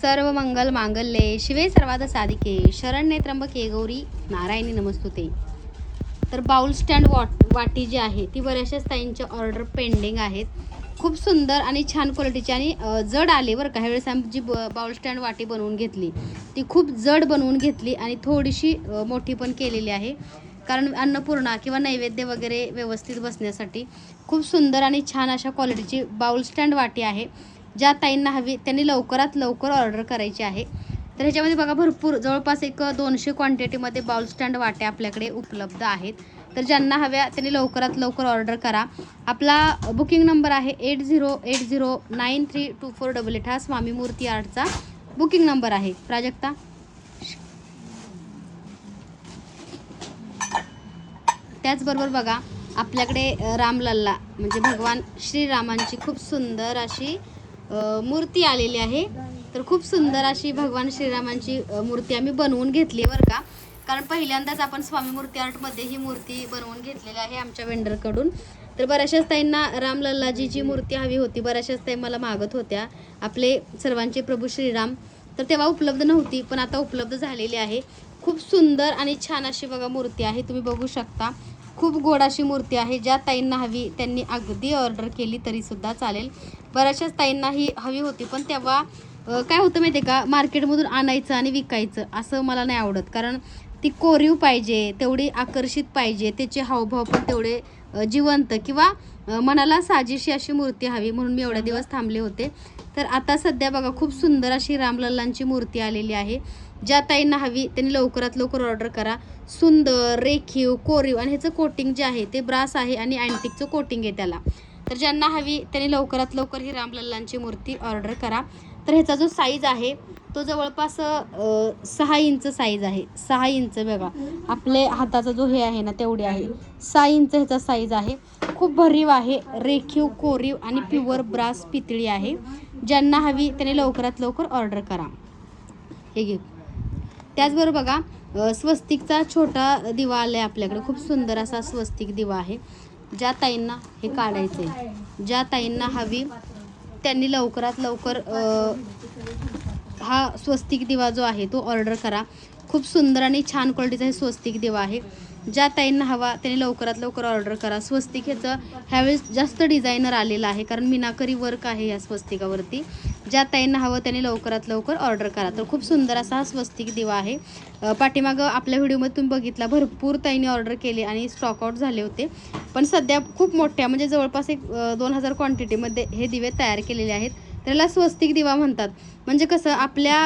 सर्व मंगल मांगल्ये. शिवे सर्वाद साधिके. शरण्ये त्र्यंबके गौरी. नारायणी नमस्तुते. तर बाउल स्टँड वॉट वाटी जी आहे ती बऱ्याचशा ताईंच्या ऑर्डर पेंडिंग आहेत. खूप सुंदर आणि छान क्वालिटीची आणि जड आली बरं काही वेळेस आम्ही जी ब- बाउल स्टँड वाटी बनवून घेतली ती खूप जड बनवून घेतली आणि थोडीशी मोठी पण केलेली आहे. कारण अन्नपूर्णा किंवा नैवेद्य वगैरे व्यवस्थित बसण्यासाठी खूप सुंदर आणि छान अशा क्वालिटीची बाउल स्टँड वाटी आहे. ज्या ताईंना हवी त्यांनी लवकरात लवकर ऑर्डर करायची आहे. तर ह्याच्यामध्ये बघा भरपूर जवळपास एक दोनशे क्वांटिटीमध्ये बाउल स्टँड वाट्या आपल्याकडे उपलब्ध आहेत. तर ज्यांना हव्या त्यांनी लवकरात लवकर ऑर्डर करा. आपला बुकिंग नंबर आहे eight zero eight zero nine three two four double eight. हा स्वामी मूर्ती आर्टचा बुकिंग नंबर आहे. प्राजक्ता. त्याचबरोबर बघा आपल्याकडे रामलल्ला म्हणजे भगवान श्रीरामांची खूप सुंदर अशी मूर्ती आलेली आहे. तर खूप सुंदर अशी भगवान श्रीरामांची मूर्ती आम्ही बनवून घेतली बरं का. कारण पहिल्यांदाच आपण स्वामी मूर्ती आर्टमध्ये ही मूर्ती बनवून घेतलेली आहे आमच्या वेंडरकडून तर बऱ्याचशाच ताईंना रामलल्लाजीची मूर्ती हवी होती. बऱ्याचशाच ताई मला मागत होत्या. आपले सर्वांचे प्रभू श्रीराम. तर तेव्हा उपलब्ध नव्हती पण आता उपलब्ध झालेली आहे. खूप सुंदर आणि छान अशी बघा मूर्ती आहे. तुम्ही बघू शकता. खूप गोड अशी मूर्ती आहे ज्या ताईंना हवी त्यांनी अगदी ऑर्डर केली तरी सुद्धा चालेल. बऱ्याचशाच ताईंना ही हवी होती पण तेव्हा काय होतं माहिती आहे का मार्केटमधून आणायचं आणि विकायचं असं मला नाही आवडत. कारण ती कोरीव पाहिजे तेवढी आकर्षित पाहिजे त्याचे हावभाव पण तेवढे जिवंत किंवा मनाला साजेशी अशी मूर्ती हवी म्हणून मी एवढ्या दिवस थांबले होते. तर आता सध्या बघा खूप सुंदर अशी रामलल्लांची मूर्ती आलेली आहे. ज्या ताईंना हवी त्यांनी लवकरात लवकर ऑर्डर करा. सुंदर रेखीव कोरीव आणि ह्याचं कोटिंग जे आहे ते ब्रास आहे आणि अँटिकचं कोटिंग आहे त्याला. तर ज्यांना हवी त्यांनी लवकरात लवकर ही रामलल्लांची मूर्ती ऑर्डर करा. तर ह्याचा जो साईज आहे तो जवळपास सहा इंच साईज आहे. सहा इंच बघा. आपले हाताचा जो हे आहे ना तेवढे आहे. सहा इंच ह्याचा साईज आहे. खूप भरीव आहे. रेखीव कोरीव आणि प्युअर ब्रास पितळी आहे. ज्यांना हवी त्यांनी लवकरात लवकर ऑर्डर करा. हे घे. त्याचबरोबर बघा स्वस्तिकचा छोटा दिवा आला आहे आपल्याकडे. खूप सुंदर असा स्वस्तिक दिवा आहे. ज्या ताईंना हे काढायचं आहे ज्या ताईंना हवी त्यांनी लवकरात लवकर हा स्वस्तिक दिवा जो आहे तो ऑर्डर करा. खूप सुंदर आणि छान क्वालिटीचा हे स्वस्तिक दिवा आहे. ज्या ताईंना हवा त्यांनी लवकरात लवकर ऑर्डर करा. स्वस्तिक ह्याचं ह्यावेळेस जास्त डिझायनर आलेलं आहे कारण मिनाकरी वर्क आहे या स्वस्तिकावरती. ज्या ताईंना हवं त्यांनी लवकरात लवकर ऑर्डर करा. तर खूप सुंदर असा हा स्वस्तिक दिवा आहे. पाठीमागं आपल्या व्हिडिओमध्ये तुम्ही बघितला भरपूर ताईंनी ऑर्डर केले आणि स्टॉकआउट झाले होते. पण सध्या खूप मोठ्या म्हणजे जवळपास एक दोन हजार क्वांटिटीमध्ये हे दिवे तयार केलेले आहेत. त्याला स्वस्तिक दिवा म्हणतात. म्हणजे कसं आपल्या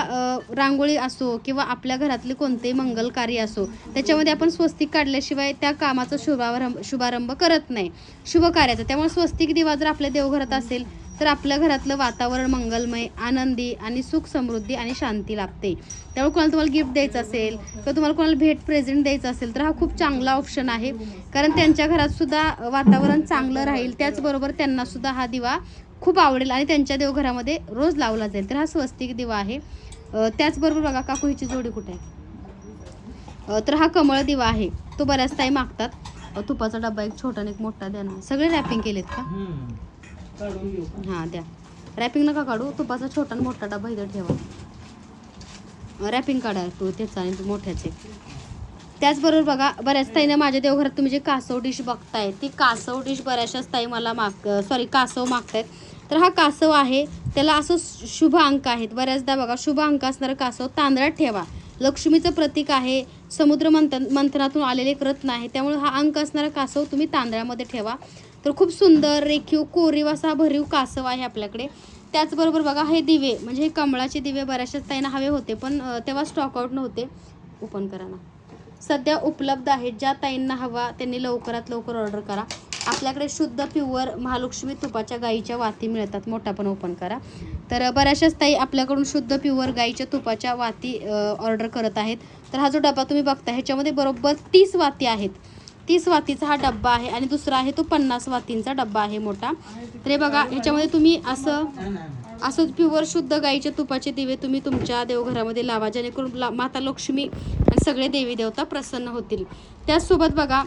रांगोळी असो किंवा आपल्या घरातले कोणतेही मंगल कार्य असो त्याच्यामध्ये आपण स्वस्तिक काढल्याशिवाय त्या कामाचा शुभारंभ शुभारंभ करत नाही. शुभ कार्याचा. त्यामुळे स्वस्तिक दिवा जर आपल्या देवघरात असेल तर आपल्या घरातलं वातावरण मंगलमय आनंदी आणि सुख समृद्धी आणि शांती लाभते. त्यामुळे कोणाला तुम्हाला गिफ्ट द्यायचं असेल किंवा तुम्हाला कोणाला भेट प्रेझेंट द्यायचं असेल तर हा खूप चांगला ऑप्शन आहे. कारण त्यांच्या घरात सुद्धा वातावरण चांगलं राहील त्याचबरोबर त्यांना सुद्धा हा दिवा खूप आवडेल आणि त्यांच्या देवघरामध्ये रोज लावला जाईल. तर हा स्वस्तिक दिवा आहे. त्याचबरोबर बघा काकू हिची जोडी कुठे आहे? तर हा कमळ दिवा आहे. तो बऱ्याच ताई मागतात. तुपाचा डब्बा एक छोटा आणि एक मोठा द्या ना. सगळे रॅपिंग केलेत का? हां द्या. रॅपिंग नका काढू. तुपाचा छोटा आणि मोठा डबा इथं ठेवा. रॅपिंग काढा तू त्याचा आणि तू मोठ्याचे. त्याचबरोबर बघा बऱ्याच ताईने माझ्या देवघरात तुम्ही जे कासव डिश बघताय ती कासव डिश बऱ्याचशाच ताई मला माग सॉरी कासव मागतायत. तर हा कासव आहे त्याला असं शुभ अंक आहेत. बऱ्याचदा बघा शुभ अंक असणारं कासव तांदळात ठेवा. लक्ष्मीचं प्रतीक आहे समुद्र मंथन मंथनातून आलेले एक रत्न आहे त्यामुळे हा अंक असणारा कासव तुम्ही तांदळामध्ये ठेवा. तर खूप सुंदर रेखीव कोरीव असा भरीव कासव आहे आपल्याकडे. त्याचबरोबर बघा हे दिवे म्हणजे हे कमळाचे दिवे बऱ्याचशाच ताईंना हवे होते पण तेव्हा स्टॉकआउट नव्हते. ओपन करा ना. सध्या उपलब्ध आहेत ज्या ताईंना हवा त्यांनी लवकरात लवकर ऑर्डर करा. आपल्याकडे शुद्ध प्युअर महालक्ष्मी तुपाच्या गाईच्या वाती मिळतात. मोठा पण ओपन करा. तर बऱ्याचशाच ताई आपल्याकडून शुद्ध प्युअर गाईच्या तुपाच्या वाती ऑर्डर करत आहेत. तर हा जो डबा तुम्ही बघता ह्याच्यामध्ये बरोबर तीस वाती आहेत. तीस वातीचा हा डब्बा आहे आणि दुसरा आहे तो पन्नास वातींचा डब्बा आहे मोठा. तर हे बघा ह्याच्यामध्ये तुम्ही असं असंच प्युअर शुद्ध गाईच्या तुपाचे दिवे तुम्ही तुमच्या देवघरामध्ये लावा जेणेकरून ला माता लक्ष्मी आणि सगळे देवी देवता प्रसन्न होतील. त्याचसोबत बघा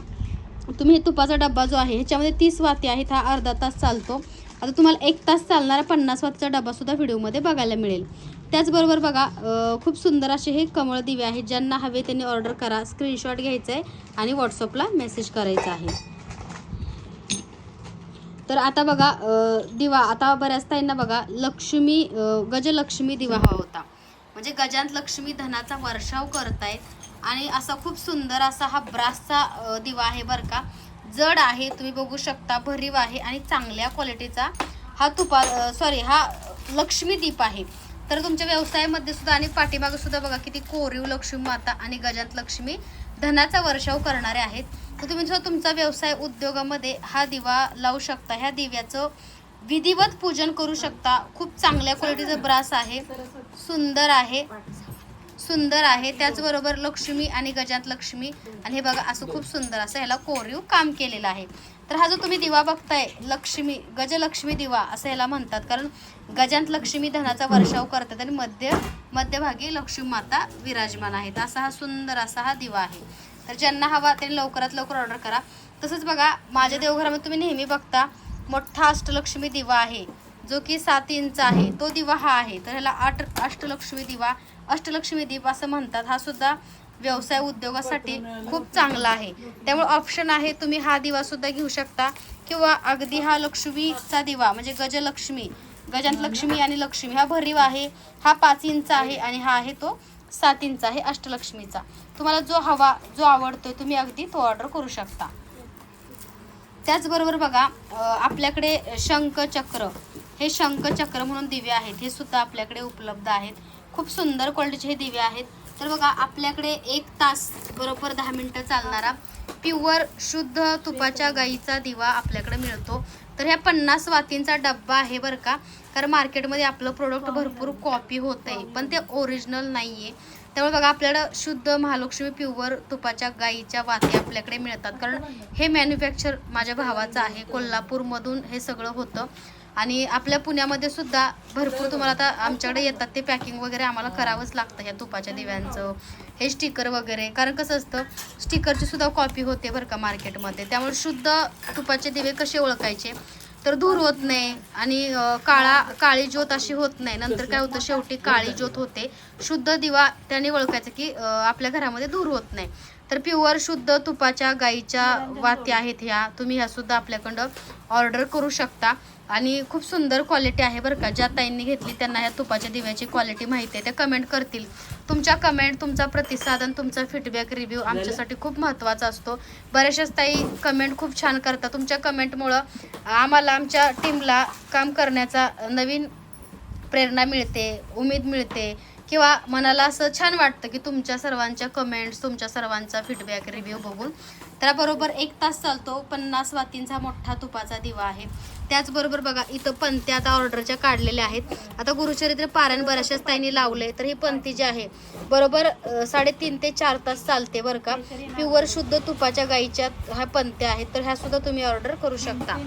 तुम्ही तुपाचा डब्बा जो आहे ह्याच्यामध्ये तीस वाती आहेत हा अर्धा तास चालतो. आता तुम्हाला एक तास चालणारा पन्नास वातीचा डब्बासुद्धा व्हिडिओमध्ये बघायला मिळेल. त्याचबरोबर बघा खूप सुंदर असे हे कमळ दिवे आहेत ज्यांना हवे त्यांनी ऑर्डर करा स्क्रीनशॉट घ्यायचा आहे आणि व्हॉट्सअपला मेसेज करायचा आहे. तर आता बघा दिवा आता बऱ्याच ताईंना बघा लक्ष्मी गजलक्ष्मी दिवा हवा होता. म्हणजे गजांत लक्ष्मी धनाचा वर्षाव करतायत आणि असा खूप सुंदर असा हा ब्रासचा दिवा आहे बरं का. जड आहे तुम्ही बघू शकता भरीव आहे आणि चांगल्या क्वालिटीचा हा तुपा सॉरी हा लक्ष्मी दीप आहे. तर तुमच्या व्यवसायामध्ये सुद्धा आणि पाठीमागे सुद्धा बघा किती कोरीव लक्ष्मी माता आणि गजांत लक्ष्मी धनाचा वर्षाव करणारे आहेत. तर तुम्ही जो तुमचा व्यवसाय उद्योगामध्ये हा दिवा लावू शकता ह्या दिव्याचं विधिवत पूजन करू शकता. खूप चांगल्या क्वालिटीचं ब्रास आहे. सुंदर आहे. सुंदर आहे. त्याचबरोबर लक्ष्मी आणि गजात लक्ष्मी आणि हे बघा असं खूप सुंदर असं ह्याला कोरीव काम केलेलं आहे. तर हा जो तुम्ही दिवा बघताय लक्ष्मी गजलक्ष्मी दिवा असं ह्याला म्हणतात. कारण गजांत लक्ष्मी धनाचा वर्षाव करतात आणि मध्य मध्यभागी लक्ष्मी माता विराजमान आहेत. असा हा सुंदर असा हा दिवा आहे. तर ज्यांना हवा त्यांनी लवकरात लवकर ऑर्डर करा. तसंच बघा माझ्या देवघरामध्ये तुम्ही नेहमी बघता मोठा अष्टलक्ष्मी दिवा आहे. जो की सात इंच आहे तो दिवा हा आहे. तर ह्याला आठ अष्टलक्ष्मी दिवा अष्टलक्ष्मी दीप असं म्हणतात. हा सुद्धा व्यवसाय उद्योगासाठी खूप चांगला आहे. त्यामुळे ऑप्शन आहे तुम्ही हा दिवा सुद्धा घेऊ शकता. किंवा अगदी हा लक्ष्मीचा दिवा म्हणजे गजलक्ष्मी गजांत लक्ष्मी आणि लक्ष्मी. हा भरीव आहे हा पाच इंच आहे आणि हा आहे तो सात इंच आहे अष्टलक्ष्मीचा. तुम्हाला जो हवा जो आवडतोय तुम्ही अगदी तो ऑर्डर करू शकता. त्याचबरोबर बघा आपल्याकडे शंखचक्र हे शंखचक्र म्हणून दिवे आहेत. हे सुद्धा आपल्याकडे उपलब्ध आहेत. खूप सुंदर क्वालिटीचे हे दिवे आहेत. तर बघा आपल्याकडे एक तास बरोबर दहा मिनटं चालणारा प्युअर शुद्ध तुपाच्या गाईचा दिवा आपल्याकडे मिळतो. तर ह्या पन्नास वातींचा डब्बा आहे बरं का. कारण मार्केटमध्ये आपलं प्रोडक्ट भरपूर कॉपी होत आहे पण ते ओरिजिनल नाही आहे त्यामुळे बघा आपल्याला शुद्ध महालक्ष्मी प्युअर तुपाच्या गाईच्या वाती आपल्याकडे मिळतात. कारण हे मॅन्युफॅक्चर माझ्या भावाचं आहे. कोल्हापूरमधून हे सगळं होतं. आणि आपल्या पुण्यामध्ये सुद्धा भरपूर तुम्हाला आता आमच्याकडे येतात ते पॅकिंग वगैरे आम्हाला करावंच लागतं ह्या तुपाच्या दिव्यांचं. हे स्टिकर वगैरे. कारण कसं असतं स्टिकरची सुद्धा कॉपी होते बरं का मार्केटमध्ये त्यामुळे शुद्ध तुपाचे दिवे कसे ओळखायचे? तर धूर होत नाही आणि काळा काळी ज्योत अशी होत नाही. नंतर काय होतं शेवटी काळी ज्योत होते. शुद्ध दिवा त्याने ओळखायचं की आपल्या घरामध्ये धूर होत नाही. तर प्युअर शुद्ध तुपाच्या गाईच्या वात्या आहेत ह्या. तुम्ही ह्या सुद्धा आपल्याकडं ऑर्डर करू शकता. आणि खूप सुंदर क्वालिटी आहे बरं का. ज्या ताईंनी घेतली त्यांना ह्या तुपाच्या दिव्याची क्वालिटी माहिती आहे. त्या कमेंट करतील. तुमच्या कमेंट तुमचा प्रतिसाद आणि तुमचा फीडबॅक रिव्ह्यू आमच्यासाठी खूप महत्त्वाचा असतो. बऱ्याचशाच ताई कमेंट खूप छान करतात. तुमच्या कमेंटमुळं आम्हाला आमच्या टीमला काम करण्याचा नवीन प्रेरणा मिळते उमेद मिळते किंवा मनाला असं छान वाटतं की तुमच्या सर्वांच्या कमेंट्स तुमच्या सर्वांचा फीडबॅक रिव्ह्यू बघून. त्याबरोबर एक तास चालतो. पन्नास वातींचा मोठा तुपाचा दिवा आहे. त्याचबरोबर बघा इथं पंथी आता ऑर्डरच्या काढलेल्या आहेत. आता गुरुचरित्र पारायण बऱ्याचशाच ताईंनी लावले तर ही पंथी जी आहे बरोबर साडेतीन ते चार तास चालते बरं का. प्युअर शुद्ध तुपाच्या गाईच्या ह्या पंथ्या आहेत तर ह्या सुद्धा तुम्ही ऑर्डर करू शकता.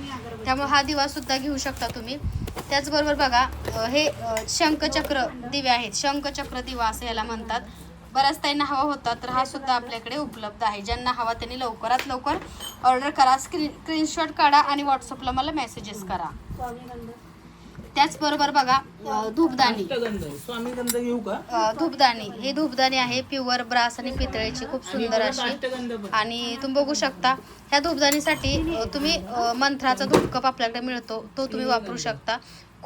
त्यामुळे हा दिवा सुद्धा घेऊ शकता तुम्ही. त्याचबरोबर बघा हे शंखचक्र दिवे आहेत. शंखचक्र दिवा असं याला म्हणतात. बऱ्याच ताईंना हवा होता तर हा सुद्धा आपल्याकडे उपलब्ध आहे. ज्यांना हवा त्यांनी लवकरात लवकर ऑर्डर करा. स्क्रीन स्क्रीनशॉट काढा आणि व्हॉट्सअपला मला मेसेजेस करा. त्याचबरोबर बघा धूपदाणी. धूपदाणी. हे धूपदाणी आहे प्युअर ब्रास आणि पितळेची. खूप सुंदर अशी. आणि तुम्ही बघू शकता ह्या धूपदाणीसाठी तुम्ही मंत्राचा धूपकप आपल्याकडे मिळतो. तो तुम्ही वापरू शकता.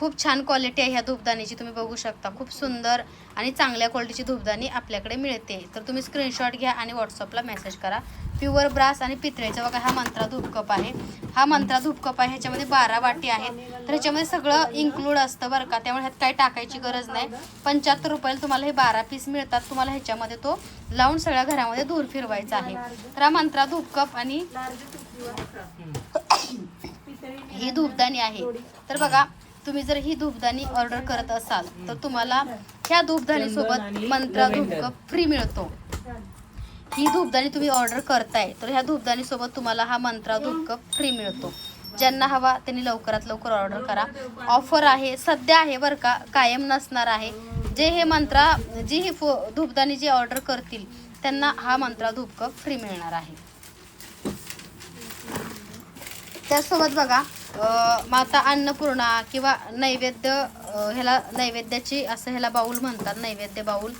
खूप छान क्वालिटी आहे ह्या धूपदाणीची तुम्ही बघू शकता. खूप सुंदर आणि चांगल्या क्वालिटीची धूपदाणी आपल्याकडे मिळते. तर तुम्ही स्क्रीनशॉट घ्या आणि व्हॉट्सअपला मेसेज करा. प्युअर ब्रास आणि पितळेचा बघा हा मंत्रा धूपकप आहे. हा मंत्रा धूपकप आहे ह्याच्यामध्ये बारा वाटी आहेत. तर ह्याच्यामध्ये सगळं इन्क्लूड असतं बरं का. त्यामुळे ह्यात काही टाकायची गरज नाही. पंच्याहत्तर रुपयाला तुम्हाला हे बारा पीस मिळतात. तुम्हाला ह्याच्यामध्ये तो लावून सगळ्या घरामध्ये धूर फिरवायचा आहे. तर हा मंत्रा धूपकप आणि ही धूपदाणी आहे. तर बघा तुम्ही जर ही धूपदाणी ऑर्डर करत असाल तर तुम्हाला ह्या धूपदाणी सोबत मंत्रा धूपकप फ्री मिळतो. ही धूपदाणी तुम्ही ऑर्डर करताय तर ह्या धूपदाणी सोबत तुम्हाला हा मंत्रा धूपकप फ्री मिळतो. ज्यांना हवा त्यांनी लवकरात लवकर ऑर्डर करा. ऑफर आहे सध्या आहे बरं का कायम नसणार आहे. जे हे मंत्रा जी ही फो धूपदाणी जे ऑर्डर करतील त्यांना हा मंत्रा धूपकप फ्री मिळणार आहे. त्यासोबत बघा माता अन्नपूर्णा किंवा नैवेद्य ह्याला नैवेद्याची असं ह्याला बाऊल म्हणतात नैवेद्य बाऊल.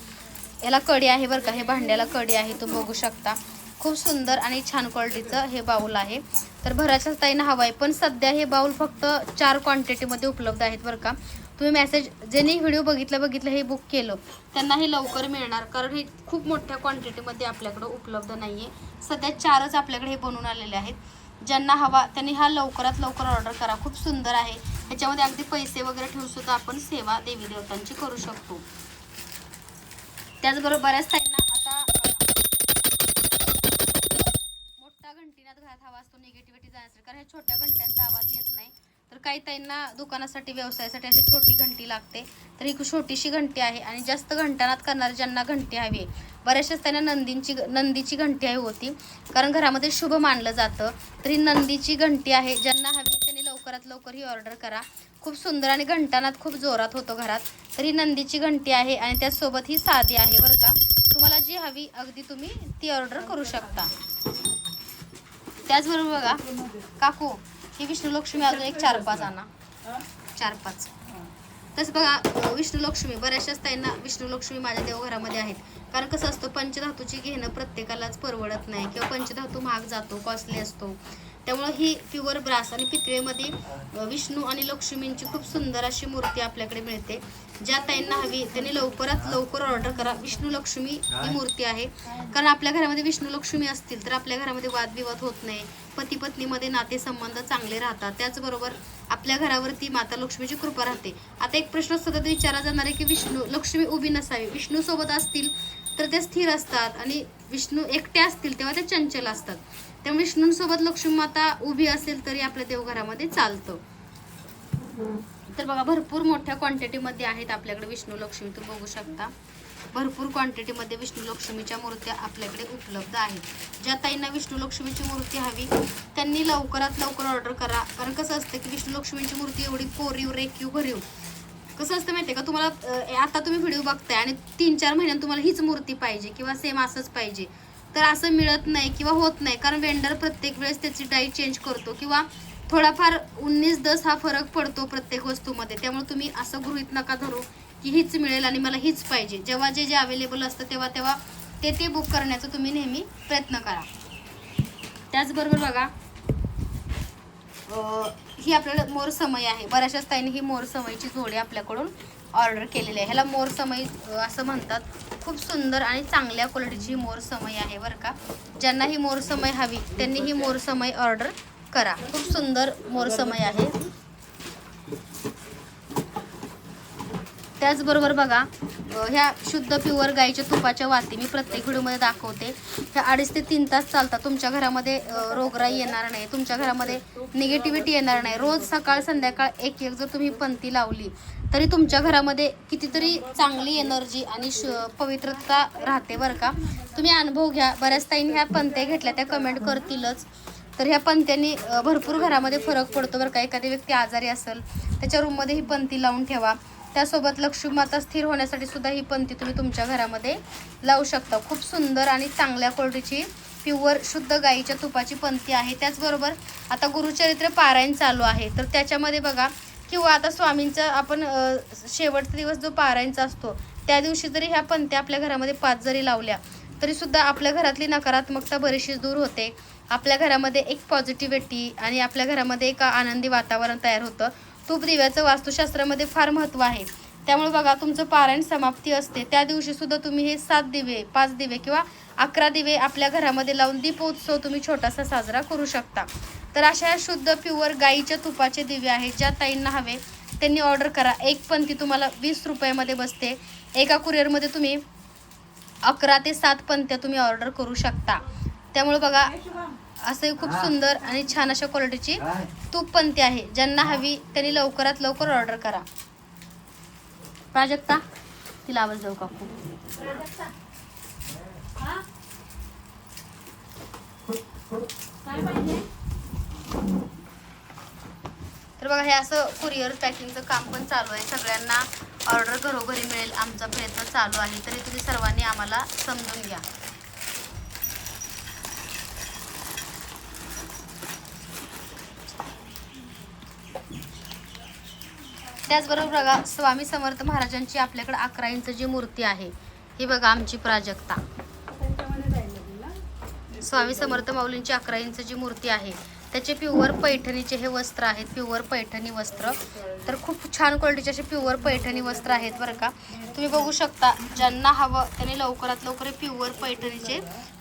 ह्याला कडी आहे बरं का हे भांड्याला कडी आहे तुम्ही बघू शकता. खूप सुंदर आणि छान क्वालिटीचं हे बाऊल आहे. तर भराच्याच ताईनं हवं आहे पण सध्या हे बाऊल फक्त चार क्वांटिटीमध्ये उपलब्ध आहेत बरं का. तुम्ही मेसेज ज्यांनी व्हिडिओ बघितलं बघितलं हे बुक केलं त्यांना हे लवकर मिळणार कारण हे खूप मोठ्या क्वांटिटीमध्ये आपल्याकडं उपलब्ध नाही आहे सध्या चारच आपल्याकडे हे बनवून आलेले आहेत. ज्यांना हवा त्यांनी हा लवकरात लवकर ऑर्डर करा. खूप सुंदर आहे. ह्याच्यामध्ये अगदी पैसे वगैरे ठेवून सुद्धा आपण सेवा देवी देवतांची करू शकतो. त्याचबरोबर बऱ्याच ताईंना आता मोठा घंटीनाथ घरात हवा असतो निगेटिव्हिटी जाण्यासाठी कारण ह्या छोट्या घंट्यांचा आवाज येत नाही. तर काही ताईंना दुकानासाठी व्यवसायासाठी अशी छोटी घंटी लागते. तर ही छोटीशी घंटी आहे आणि जास्त घंटानात करणारे ज्यांना घंटी हवी आहे. बऱ्याचशाच त्यांना नंदींची नंदीची घंटी हवी होती. कारण घरामध्ये शुभ मानलं जातं. तर ही नंदीची घंटी आहे. ज्यांना हवी त्यांनी लवकरात लवकर ही ऑर्डर करा. खूप सुंदर आणि घंटानात खूप जोरात होतो घरात. तर ही नंदीची घंटी आहे आणि त्याचसोबत ही साधी आहे बरं का. तुम्हाला जी हवी अगदी तुम्ही ती ऑर्डर करू शकता. त्याचबरोबर बघा काकू ही विष्णू लक्ष्मी अजून एक चार पाच आणा. चार पाच. तसं बघा विष्णू लक्ष्मी बऱ्याचशाच त्यांना विष्णू लक्ष्मी माझ्या देवघरामध्ये आहेत. कारण कसं असतं पंचधातूची घेणं प्रत्येकालाच परवडत नाही. किंवा पंचधातू महाग जातो कॉस्टली असतो. त्यामुळं ही प्युअर ब्रास आणि पितळेमध्ये विष्णू आणि लक्ष्मींची खूप सुंदर अशी मूर्ती आपल्याकडे मिळते. ज्या ताईंना हवी त्यांनी लवकरात लवकर ऑर्डर करा. विष्णू लक्ष्मी ही मूर्ती आहे. कारण आपल्या घरामध्ये विष्णू लक्ष्मी असतील तर आपल्या घरामध्ये वादविवाद होत नाही. पती पत्नीमध्ये नातेसंबंध चांगले राहतात. त्याचबरोबर आपल्या घरावरती माता लक्ष्मीची कृपा राहते. आता एक प्रश्न सतत विचारला जाणार आहे की विष्णू लक्ष्मी उभी नसावी. विष्णू सोबत असतील तर ते स्थिर असतात आणि विष्णू एकटे असतील तेव्हा ते चंचल असतात. त्यामुळे विष्णूंसोबत लक्ष्मी माता उभी असेल तरी आपल्या देवघरामध्ये चालतं. तर बघा भरपूर मोठ्या क्वांटिटीमध्ये आहेत आपल्याकडे विष्णू लक्ष्मी. तुम्ही बघू शकता. भरपूर क्वांटिटीमध्ये विष्णू लक्ष्मीच्या मूर्त्या आपल्याकडे उपलब्ध आहेत. ज्या ताईंना विष्णू लक्ष्मीची मूर्ती हवी त्यांनी लवकरात लवकर ऑर्डर करा. कारण कसं असतं की विष्णू लक्ष्मीची मूर्ती एवढी कोरीव रेखीव भरीव. कसं असतं माहितीये का? तुम्हाला आता तुम्ही व्हिडिओ बघताय आणि तीन चार महिन्यात तुम्हाला हीच मूर्ती पाहिजे किंवा सेम असंच पाहिजे. तर असं मिळत नाही किंवा होत नाही. कारण वेंडर प्रत्येक वेळेस त्याची डाई चेंज करतो किंवा थोडाफार उन्नीस दस हा फरक पडतो प्रत्येक वस्तूमध्ये. त्यामुळे तुम्ही असं गृहित नका धरू की हीच मिळेल आणि मला हीच पाहिजे. जेव्हा जे जे अवेलेबल असतं तेव्हा तेव्हा ते ते बुक करण्याचा तुम्ही नेहमी प्रयत्न करा. त्याचबरोबर बघा ही आपल्याला मोर समय आहे. बऱ्याचशाच ताईंनी ही मोर समईची जोडी आपल्याकडून ऑर्डर केलेली आहे. ह्याला मोर समय असं म्हणतात. खूप सुंदर आणि चांगल्या क्वालिटीची मोर समय आहे बरं का. ज्यांना ही मोर समय हवी त्यांनी ही मोर समय ऑर्डर करा. खूप सुंदर मोरसमय आहे. त्याचबरोबर बघा ह्या शुद्ध प्युअर गाईच्या तुपाच्या वाती मी प्रत्येक व्हिडिओमध्ये दाखवते. ह्या अडीच ते तीन तास चालतात. तुमच्या घरामध्ये रोगराई येणार नाही. तुमच्या घरामध्ये निगेटिव्हिटी येणार नाही. रोज सकाळ संध्याकाळ एक एक जर तुम्ही पंथी लावली तरी तुमच्या घरामध्ये कितीतरी चांगली एनर्जी आणि श पवित्रता राहते बरं का? तुम्ही अनुभव घ्या. बऱ्याच ताईन ह्या पंत्या घेतल्या त्या कमेंट करतीलच. तर ह्या पंत्यांनी भरपूर घरामध्ये फरक पडतो बरं का. एखादी व्यक्ती आजारी असेल त्याच्या रूममध्ये ही पंती लावून ठेवा. त्यासोबत लक्ष्मी माता स्थिर होण्यासाठी सुद्धा ही पंती तुम्ही तुमच्या घरामध्ये लावू शकता. खूप सुंदर आणि चांगल्या क्वालिटीची प्युअर शुद्ध गाईच्या तुपाची पंथी आहे. त्याचबरोबर आता गुरुचरित्र पारायण चालू आहे. तर त्याच्यामध्ये बघा किंवा आता स्वामींचा आपण शेवटचा दिवस जो पारायणचा असतो त्या दिवशी जरी ह्या पंथ्या आपल्या घरामध्ये पाच जरी लावल्या तरीसुद्धा आपल्या घरातली नकारात्मकता बरीचशी दूर होते. आपल्या घरामध्ये एक पॉझिटिव्हिटी आणि आपल्या घरामध्ये एक आनंदी वातावरण तयार होतं. तूप दिव्याचं वास्तुशास्त्रामध्ये फार महत्त्व आहे. त्यामुळे बघा तुमचं पारायण समाप्ती असते. त्या दिवशी सुद्धा तुम्ही हे सात दिवे पाच दिवे किंवा अकरा दिवे आपल्या घरामध्ये लावून दीपोत्सव तुम्ही छोटासा साजरा करू शकता. तर अशा शुद्ध प्युअर गाईच्या तुपाचे दिवे आहेत ज्या ताईंना हवे त्यांनी ऑर्डर करा. एक पंथी तुम्हाला वीस रुपयामध्ये बसते. एका कुरिअरमध्ये तुम्ही अकरा ते सात पंथ्या तुम्ही ऑर्डर करू शकता. त्यामुळे बघा असं खूप सुंदर आणि छान अशा क्वालिटीची तूप पंथी आहे. ज्यांना हवी त्यांनी लवकरात लवकर ऑर्डर करा. प्राजक्ता तिला आवाज देऊ काकू तर बघा हे असं कुरिअर पॅकिंगचं काम पण चालू आहे. सगळ्यांना ऑर्डर घरोघरी मिळेल. आमचा प्रयत्न चालू आहे. तरी तुम्ही सर्वांनी आम्हाला समजून घ्या. त्याचबरोबर बघा स्वामी समर्थ महाराजांची आपल्याकडे अकरा इंच जी मूर्ती आहे. ही बघा आमची प्राजक्ता. स्वामी समर्थ माऊलींची अकरा इंच जी मूर्ती आहे. त्याचे प्युअर पैठणीचे हे वस्त्र आहेत प्युअर पैठणी वस्त्र. तर खूप छान क्वालिटीचे असे प्युअर पैठणी वस्त्र आहेत बरं का. तुम्ही बघू शकता ज्यांना हवं त्यांनी लवकरात लवकर प्युअर पैठणीचे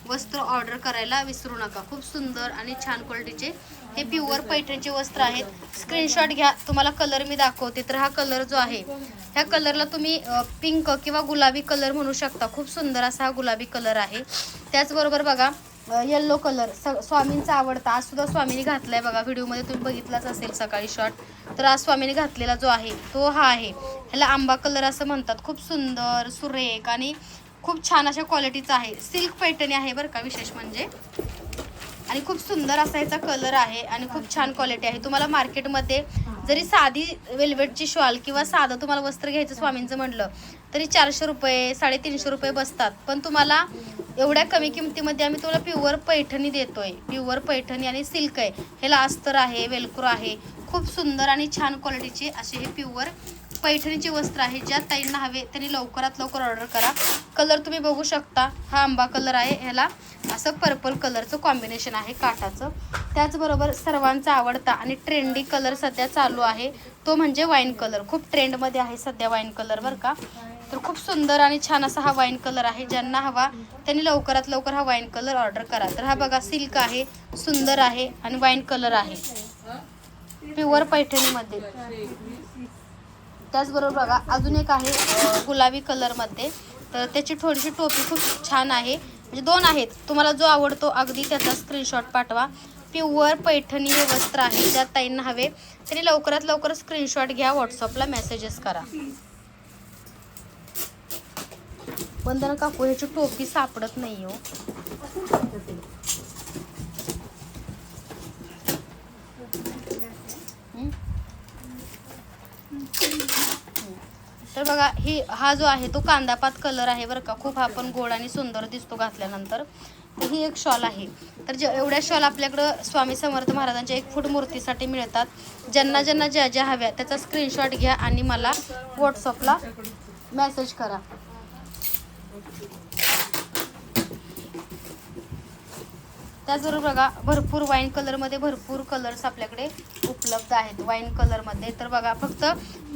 वस्त्र ऑर्डर करायला विसरू नका. खूप सुंदर आणि छान क्वालिटीचे हे प्युअर पैठणीचे वस्त्र आहेत. स्क्रीनशॉट घ्या. तुम्हाला कलर मी दाखवते. तर हा कलर जो आहे ह्या कलरला तुम्ही पिंक किंवा गुलाबी कलर म्हणू शकता. खूप सुंदर असा हा गुलाबी कलर आहे. त्याचबरोबर बघा येल्लो कलर स स्वामींचा आवडता. आज सुद्धा स्वामींनी आहे बघा. व्हिडिओमध्ये तुम्ही बघितलाच असेल सकाळी शॉर्ट तर आज स्वामींनी घातलेला जो आहे तो हा आहे. ह्याला आंबा कलर असं म्हणतात. खूप सुंदर सुरेख आणि खूप छान अशा क्वालिटीचा आहे. सिल्क पैठणी आहे बरं का विशेष म्हणजे. आणि खूप सुंदर असा याचा कलर आहे आणि खूप छान क्वालिटी आहे. तुम्हाला मार्केटमध्ये जरी साधी वेल्वेटची शॉल किंवा साधं तुम्हाला वस्त्र घ्यायचं स्वामींचं म्हटलं तरी चारशे रुपये साडेतीनशे रुपये बसतात. पण तुम्हाला एवढ्या कमी किमतीमध्ये आम्ही तुम्हाला प्युअर पैठणी देतोय. प्युअर पैठणी आणि सिल्क आहे. हे लास्तर आहे वेलक्रो आहे. खूप सुंदर आणि छान क्वालिटीचे असे हे प्युअर पैठणीचे वस्त्र आहे ज्या ताईंना हवे त्यांनी लवकरात लवकर ऑर्डर करा. कलर तुम्ही बघू शकता. हा आंबा कलर आहे. ह्याला असं पर्पल कलरचं कॉम्बिनेशन आहे काठाचं. त्याचबरोबर सर्वांचा आवडता आणि ट्रेंडी कलर सध्या चालू आहे. तो म्हणजे वाईन कलर खूप ट्रेंडमध्ये आहे सध्या वाईन कलर बरं का? तर खूप सुंदर आणि छान असा हा वाईन कलर आहे. ज्यांना हवा त्यांनी लवकरात लवकर हा वाईन कलर ऑर्डर करा. तर हा बघा सिल्क आहे सुंदर आहे आणि वाईन कलर आहे. प्युअर पैठणीमध्ये. त्याचबरोबर बघा अजून एक आहे गुलाबी कलरमध्ये. तर त्याची थोडीशी टोपी खूप छान आहे. म्हणजे दोन आहेत. तुम्हाला जो आवडतो अगदी त्याचा स्क्रीनशॉट पाठवा. प्युअर पैठणी हे वस्त्र आहे ज्या ताईंना हवे. तरी लवकरात लवकर स्क्रीनशॉट घ्या व्हॉट्सअपला मेसेजेस करा. वंदना काकू ह्याची टोपी सापडत नाही हो. तर बघा ही हा जो आहे तो कांदापात कलर आहे बरं का. खूप हा पण गोड आणि सुंदर दिसतो घातल्यानंतर. ही एक शॉल आहे. तर जे एवढ्या शॉल आपल्याकडं स्वामी समर्थ महाराजांच्या एक फूट मूर्तीसाठी मिळतात. ज्यांना ज्यांना ज्या ज्या हव्या त्याचा स्क्रीनशॉट घ्या आणि मला व्हॉट्सअपला मेसेज करा. त्याचबरोबर बघा भरपूर वाईन कलरमध्ये भरपूर कलर्स आपल्याकडे उपलब्ध आहेत. वाईन कलरमध्ये तर बघा फक्त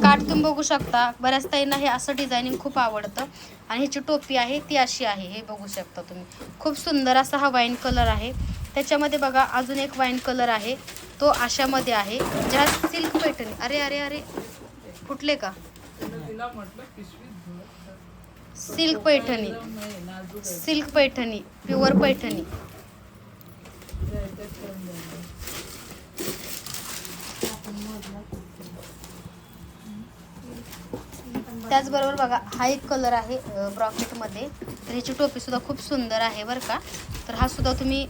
काठ तुम्ही बघू शकता. बऱ्याच ताईंना हे असं डिझायनिंग खूप आवडतं. आणि ह्याची टोपी आहे ती अशी आहे. हे बघू शकता तुम्ही. खूप सुंदर असा हा वाईन कलर आहे. त्याच्यामध्ये बघा अजून एक वाईन कलर आहे. तो अशामध्ये आहे. ज्या सिल्क पैठणी अरे अरे अरे. फुटले का? Silk Paithani silk Paithani pure Paithani त्याचबरोबर बघा हा एक कलर आहे ब्रॉकेटमध्ये तर ह्याची टोपी सुद्धा खूप सुंदर आहे बरं का. तर हा सुद्धा तुम्ही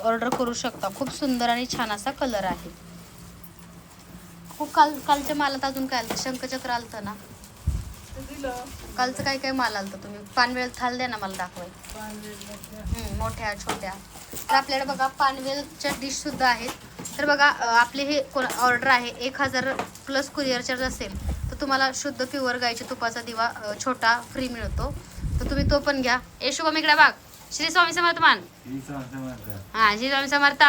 ऑर्डर करू शकता. खूप सुंदर आणि छान असा कलर आहे. खूप काल कालच्या मालात अजून काय आलं शंखचक्र आलतं ना? कालचं काय काय माल आलतं तुम्ही? पानवेल थाल द्या ना मला दाखवाय. मोठ्या छोट्या. तर आपल्याकडे बघा पानवेलच्या डिश सुद्धा आहेत. तर बघा आपले हे कोण ऑर्डर आहे एक हजार प्लस कुरिअर चार्ज असेल तर तुम्हाला शुद्ध प्युअर गायच्या तुपाचा दिवा छोटा फ्री मिळतो. तर तुम्ही तो पण घ्या. ए शुभम इकडे बाग श्री स्वामी समर्थ मान. हा श्री स्वामी समर्थ.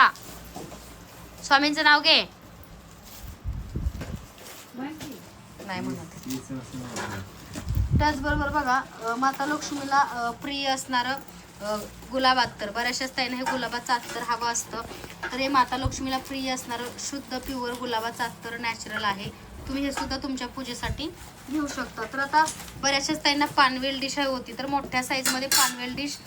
स्वामींचं नाव घे. नाही म्हणत. त्याचबरोबर बघा माता लक्ष्मीला प्रिय असणारं गुलाब अत्तर. बऱ्याचशाच ताईंना हे गुलाबाचं अत्तर हवं असतं. तर हे माता लक्ष्मीला प्रिय असणारं शुद्ध प्युअर गुलाबाचं अत्तर नॅचरल आहे. तुम्ही हे सुद्धा तुमच्या पूजेसाठी घेऊ शकता. तर आता बऱ्याचशाच ताईंना पानवेल डिश होती. तर मोठ्या साईजमध्ये पानवेल डिश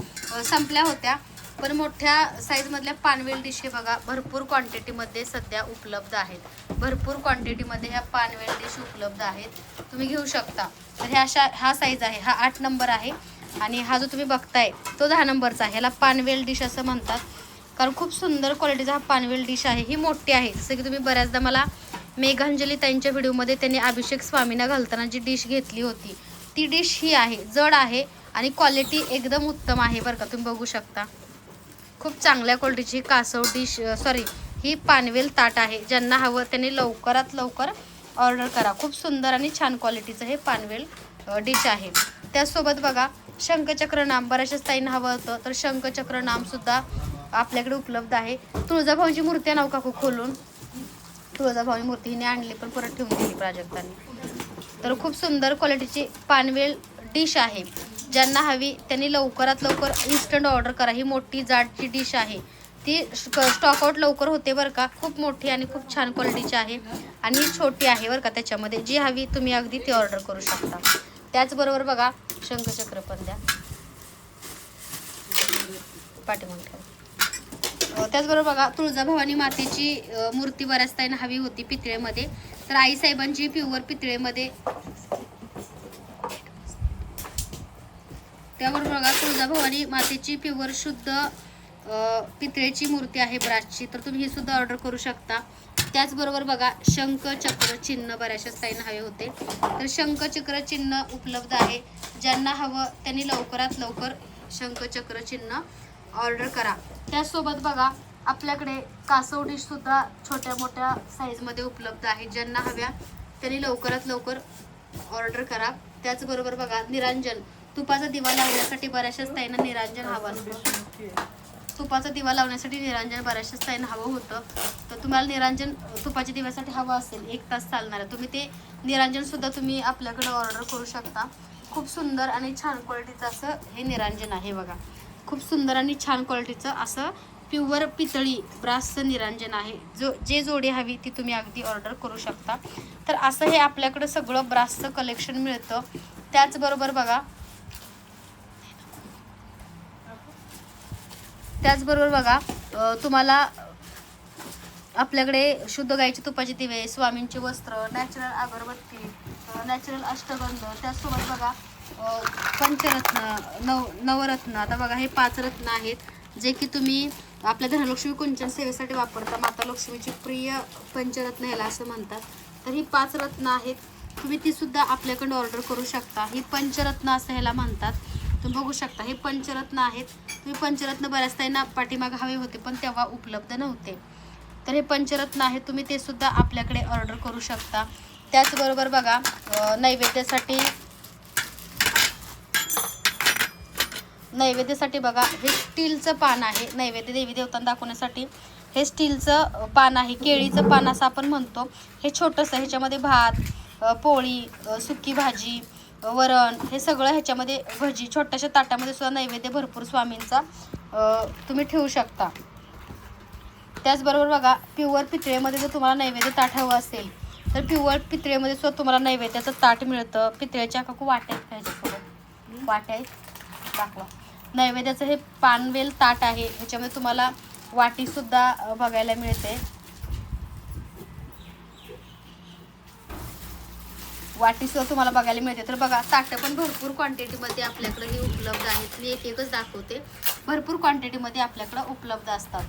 संपल्या होत्या. पण मोठ्या साईजमधल्या पानवेल डिश बघा भरपूर क्वांटिटीमध्ये सध्या उपलब्ध आहेत. भरपूर क्वांटिटीमध्ये ह्या पानवेल डिश उपलब्ध आहेत. तुम्ही घेऊ शकता. तर ह्या अशा हा साईज आहे हा आठ नंबर आहे. आणि हा जो तुम्ही बघताय तो दहा नंबरचा आहे. ह्याला पानवेल डिश असं म्हणतात. कारण खूप सुंदर क्वालिटीचा हा पानवेल डिश आहे. ही मोठी आहे. जसं की तुम्ही बऱ्याचदा मला मेघांजली ताईंच्या व्हिडिओमध्ये त्यांनी अभिषेक स्वामींना घालताना जी डिश घेतली होती ती डिश ही आहे. जड आहे आणि क्वालिटी एकदम उत्तम आहे बरं का. तुम्ही बघू शकता. खूप चांगल्या क्वालिटीची कासव डिश सॉरी ही पानवेल ताट आहे. ज्यांना हवं त्यांनी लवकरात लवकर ऑर्डर करा. खूप सुंदर आणि छान क्वालिटीचं हे पानवेल डिश आहे. त्याचसोबत बघा शंखचक्र नाम बऱ्याचशा ताईंना हवं होतं तर शंखचक्र नामसुद्धा आपल्याकडे उपलब्ध आहे. तुळजाभाऊची मूर्ती नाव का खोलून? तुळजाभाऊची मूर्ती हिने आणली पण परत ठेवून दिली प्राजक्ताने. तर खूप सुंदर क्वालिटीची पानवेल डिश आहे. ज्यांना हवी त्यांनी लवकरात लवकर इन्स्टंट ऑर्डर करा. ही मोठी जाडची डिश आहे. ती स्टॉकआउट लवकर होते बरं का. खूप मोठी आणि खूप छान क्वालिटीची आहे. आणि ही छोटी आहे बरं का त्याच्यामध्ये. जी हवी तुम्ही अगदी ती ऑर्डर करू शकता. त्याचबरोबर बघा शंखचक्र पण द्या. पाठीमागे ठेवा. त्याचबरोबर बघा तुळजाभवानी मातेची मूर्ती बऱ्याच ताईंना हवी होती पितळेमध्ये. तर आईसाहेबांची प्युअर पितळेमध्ये त्याबरोबर बघा तुळजाभवानी मातेची प्युअर शुद्ध पितळेची मूर्ती आहे ब्रासची. तर तुम्ही ही सुद्धा ऑर्डर करू शकता. त्याचबरोबर बघा शंख चक्र चिन्ह बऱ्याचशा साईन हवे होते. तर शंख चक्र चिन्ह उपलब्ध आहे. ज्यांना हवं त्यांनी लवकरात लवकर शंख चक्र चिन्ह ऑर्डर करा. त्याचसोबत बघा आपल्याकडे कासव डिशसुद्धा छोट्या मोठ्या साईजमध्ये उपलब्ध आहे. ज्यांना हव्या त्यांनी लवकरात लवकर ऑर्डर करा. त्याचबरोबर बघा निरांजन. तुपाचा दिवा लावण्यासाठी बऱ्याचशाच ताईंना निरांजन हवं असतं. तुपाचा दिवा लावण्यासाठी निरांजन बऱ्याचशाच ताईंना हवं होतं. तर तुम्हाला निरांजन तुपाच्या दिव्यासाठी हवं असेल एक तास चालणार आहे. तुम्ही ते निरांजनसुद्धा तुम्ही आपल्याकडे ऑर्डर करू शकता. खूप सुंदर आणि छान क्वालिटीचं असं हे निरांजन आहे बघा. खूप सुंदर आणि छान क्वालिटीचं असं प्युअर पितळी ब्रासचं निरांजन आहे. जो जे जोडी हवी ती तुम्ही अगदी ऑर्डर करू शकता. तर असं हे आपल्याकडं सगळं ब्रासचं कलेक्शन मिळतं. त्याचबरोबर बघा त्याचबरोबर बघा तुम्हाला आपल्याकडे शुद्ध गाईची तुपाची दिवे स्वामींचे वस्त्र नॅचरल अगरबत्ती नॅचरल अष्टगंध त्याचसोबत बघा पंचरत्न नव नवरत्न. आता बघा हे पाच रत्न आहेत जे की तुम्ही आपल्या धनलक्ष्मी कुंचन सेवेसाठी वापरता. माता लक्ष्मीची प्रिय पंचरत्न ह्याला असं म्हणतात. तर ही पाच रत्न आहेत. तुम्ही ती सुद्धा आपल्याकडे ऑर्डर करू शकता. ही पंचरत्न असं ह्याला म्हणतात. तुम्ही बघू शकता हे पंचरत्न आहेत. पंचरत्न बऱ्याच त्यांना पाठीमागे हवे होते पण तेव्हा उपलब्ध नव्हते. तर हे पंचरत्न आहे तुम्ही ते सुद्धा आपल्याकडे ऑर्डर करू शकता. त्याचबरोबर बघा नैवेद्यासाठी नैवेद्यासाठी बघा हे स्टीलचं पान आहे नैवेद्य देवी देवतांना दाखवण्यासाठी. हे स्टीलचं पान आहे केळीचं पान असं आपण म्हणतो. हे छोटंसं ह्याच्यामध्ये भात पोळी सुकी भाजी वरण हे सगळं ह्याच्यामध्ये भजी छोट्याशा ताटामध्ये सुद्धा नैवेद्य भरपूर स्वामींचा तुम्ही ठेवू शकता. त्याचबरोबर बघा प्युअर पितळेमध्ये जर तुम्हाला नैवेद्य ताट हवं असेल तर प्युअर पितळेमध्ये सुद्धा तुम्हाला नैवेद्याचं ताट मिळतं. पितळेच्या काकू वाट्या आहेत वाट्या आहेत? दाखवा. नैवेद्याचं हे पानवेल ताट आहे ह्याच्यामध्ये तुम्हाला वाटीसुद्धा बघायला मिळते. वाटीसुद्धा तुम्हाला बघायला मिळते. तर बघा ताटं पण भरपूर क्वांटिटीमध्ये आपल्याकडे ही उपलब्ध आहेत. मी एक एकच दाखवते. भरपूर क्वांटिटीमध्ये आपल्याकडं उपलब्ध असतात.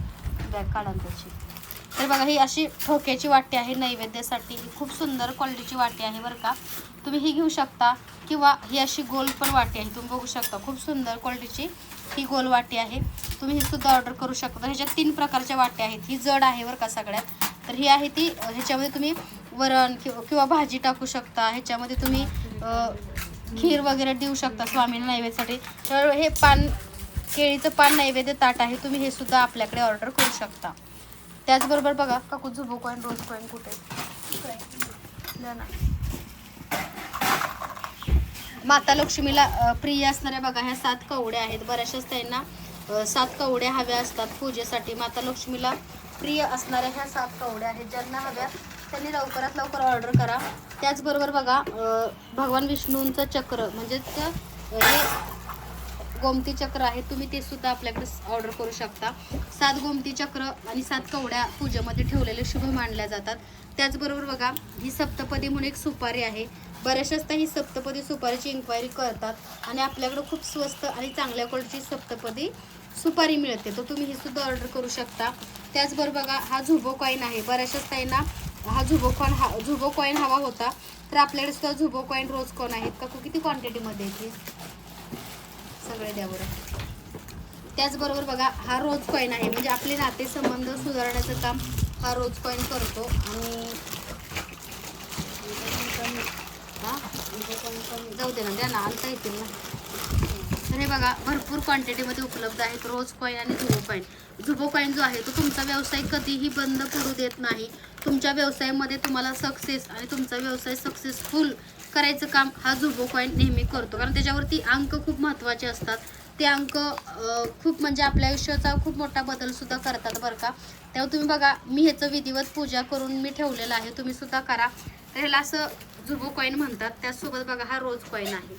बॅग काढा त्याची. तर बघा ही अशी ठोक्याची वाटी आहे. नैवेद्यासाठी ही खूप सुंदर क्वालिटीची वाटी आहे बरं का. तुम्ही ही घेऊ शकता किंवा ही अशी गोल पण वाटी आहे. तुम्ही बघू शकता खूप सुंदर क्वालिटीची ही गोल वाटी आहे. तुम्ही ही सुद्धा ऑर्डर करू शकता. ह्याच्यात तीन प्रकारच्या वाट्या आहेत. ही जड आहे बरं का सगळ्यात. तर ही आहे ती ह्याच्यामध्ये तुम्ही वरण किंवा किंवा भाजी टाकू शकता. ह्याच्यामध्ये तुम्ही खीर वगैरे देऊ शकता स्वामींना नैवेद्यासाठी. तर हे पान केळीचं पान नैवेद्य ताट आहे. तुम्ही हे सुद्धा आपल्याकडे ऑर्डर करू शकता. त्याचबरोबर बघा काकू झुबू कॉईन रोज कॉईन कुठे? ना. माता लक्ष्मीला प्रिय असणाऱ्या बघा ह्या सात कवड्या आहेत. बऱ्याचशाच त्यांना सात कवड्या हव्या असतात. पूजेसाठी माता लक्ष्मीला प्रिय असणाऱ्या ह्या सात कवड्या आहेत. ज्यांना हव्या त्यांनी लवकरात लवकर ऑर्डर करा. त्याचबरोबर बघा भगवान विष्णूंचं चक्र म्हणजेच हे गोमती चक्र आहे तुम्ही ते सुद्धा आपल्याकडे ऑर्डर करू शकता. सात गोमती चक्र आणि सात कवड्या पूजेमध्ये ठेवलेले शुभ मानल्या जातात. त्याचबरोबर बघा ही सप्तपदी म्हणून एक सुपारी आहे. बऱ्याचशा ही सप्तपदी सुपारीची इन्क्वायरी करतात आणि आपल्याकडं खूप स्वस्त आणि चांगल्या क्वालिटीची सप्तपदी सुपारी मिळते. तर तुम्ही ही सुद्धा ऑर्डर करू शकता. त्याचबरोबर बघा हा झुबो कॉईन आहे. बऱ्याचशाच ताईंना हा झुबो कॉन हा झुबो कॉईन हवा होता. तर आपल्याकडे सुद्धा झुबो कॉईन रोज कॉन आहेत? का किती क्वांटिटीमध्ये येते सगळे द्या बरं. त्याचबरोबर बघा हा रोज कॉईन आहे. म्हणजे आपले नातेसंबंध सुधारण्याचं काम हा रोज कॉईन करतो. आणि जाऊ दे ना द्या ना आणता येतील ना. तर हे बघा भरपूर क्वांटिटीमध्ये उपलब्ध आहेत रोज कॉईन आणि झुबो कॉईन झुबो कॉईन जो आहे तो तुमचा व्यवसाय कधीही बंद पडू देत नाही. तुमच्या व्यवसायामध्ये तुम्हाला सक्सेस आणि तुमचा व्यवसाय सक्सेसफुल करायचं काम हा झुबो कॉईन नेहमी करतो. कारण त्याच्यावरती अंक खूप महत्त्वाचे असतात. ते अंक खूप म्हणजे आपल्या आयुष्याचा खूप मोठा बदलसुद्धा करतात बरं का. तेव्हा तुम्ही बघा मी ह्याचं विधिवत पूजा करून मी ठेवलेलं आहे. तुम्ही सुद्धा करा. तर ह्याला असं झुबो कॉईन म्हणतात. त्याचसोबत बघा हा रोज कॉईन आहे.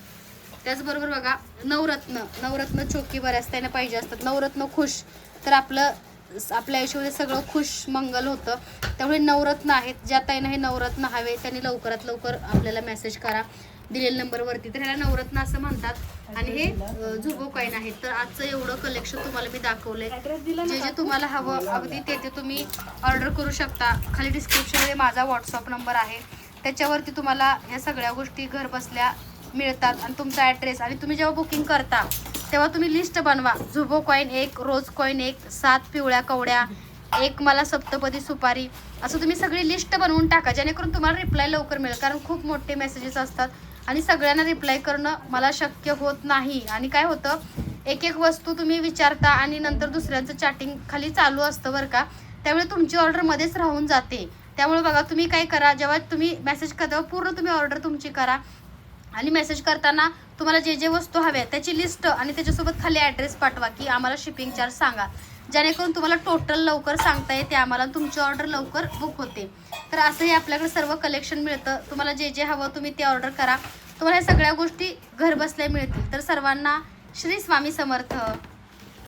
त्याचबरोबर बघा नवरत्न. नवरत्न चोकी बऱ्याच त्याने पाहिजे असतात. नवरत्न खुश. तर आपलं आपल्या आयुष्यामध्ये सगळं खुश मंगल होतं. त्यामुळे नवरत्न आहेत. ज्या ताईनं हे नवरत्न हवे त्यांनी लवकरात लवकर आपल्याला मेसेज करा. दिलेल्या नंबरवरती. तर ह्याला नवरत्न असं म्हणतात. आणि हे झुगो झुबो कॉईन आहेत तर आजचं एवढं कलेक्शन तुम्हाला मी दाखवलंय. जे जे तुम्हाला हवं अगदी ते ते तुम्ही ऑर्डर करू शकता. खाली डिस्क्रिप्शनमध्ये माझा व्हॉट्सअप नंबर आहे. त्याच्यावरती तुम्हाला ह्या सगळ्या गोष्टी घर बसल्या मिळतात आणि तुमचा ॲड्रेस आणि तुम्ही जेव्हा बुकिंग करता तेव्हा तुम्ही लिस्ट बनवा. झुबो कॉईन एक रोज कॉईन एक सात पिवळ्या कवड्या एक मला सप्तपदी सुपारी. असं तुम्ही सगळी लिस्ट बनवून टाका जेणेकरून तुम्हाला रिप्लाय लवकर मिळेल. कारण खूप मोठे मेसेजेस असतात आणि सगळ्यांना रिप्लाय करणं मला शक्य होत नाही. आणि काय होतं एक एक वस्तू तुम्ही विचारता आणि नंतर दुसऱ्यांचं चॅटिंग खाली चालू असतं बरं का त्यामुळे तुमची ऑर्डर मध्येच राहून जाते. त्यामुळे बघा तुम्ही काय करा जेव्हा तुम्ही मेसेज करता पूर्ण तुम्ही ऑर्डर तुमची करा. आणि मेसेज करताना तुम्हाला जे जे वस्तू हव्या त्याची लिस्ट आणि त्याच्यासोबत खाली ॲड्रेस पाठवा की आम्हाला शिपिंग चार्ज सांगा. जेणेकरून तुम्हाला टोटल लवकर सांगता येते आम्हाला तुमची ऑर्डर लवकर बुक होते. तर असंही आपल्याकडे सर्व कलेक्शन मिळतं. तुम्हाला जे जे हवं तुम्ही ते ऑर्डर करा. तुम्हाला ह्या सगळ्या गोष्टी घरबसल्या मिळतील. तर सर्वांना श्री स्वामी समर्थ.